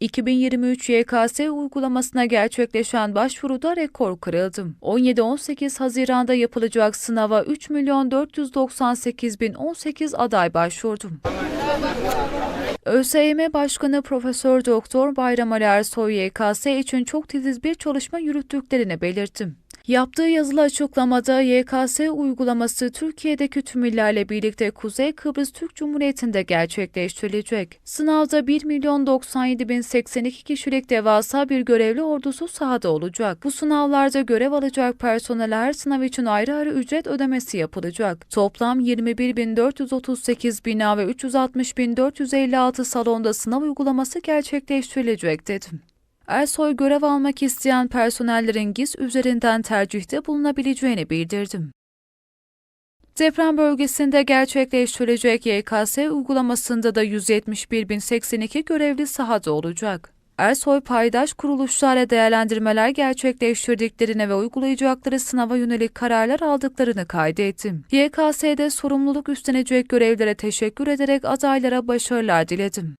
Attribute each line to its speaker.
Speaker 1: 2023 YKS uygulamasına gerçekleşen başvuruda rekor kırıldı. 17-18 Haziran'da yapılacak sınava 3 milyon 498 bin 18 aday başvurdu. ÖSYM Başkanı Profesör Doktor Bayram Ali Ersoy YKS için çok titiz bir çalışma yürüttüklerini belirtti. Yaptığı yazılı açıklamada YKS uygulaması Türkiye'deki tüm illerle birlikte Kuzey Kıbrıs Türk Cumhuriyeti'nde gerçekleştirilecek. Sınavda 1 milyon 97 bin 82 kişilik devasa bir görevli ordusu sahada olacak. Bu sınavlarda görev alacak personel her sınav için ayrı ayrı ücret ödemesi yapılacak. Toplam 21.438 bina ve 360.456 salonda sınav uygulaması gerçekleştirilecek dedim. Ersoy görev almak isteyen personellerin GİS üzerinden tercihte bulunabileceğini bildirdim. Deprem bölgesinde gerçekleştirilecek YKS uygulamasında da 171.082 görevli sahada olacak. Ersoy paydaş kuruluşlarla değerlendirmeler gerçekleştirdiklerini ve uygulayacakları sınava yönelik kararlar aldıklarını kaydetti. YKS'de sorumluluk üstlenecek görevlere teşekkür ederek adaylara başarılar diledim.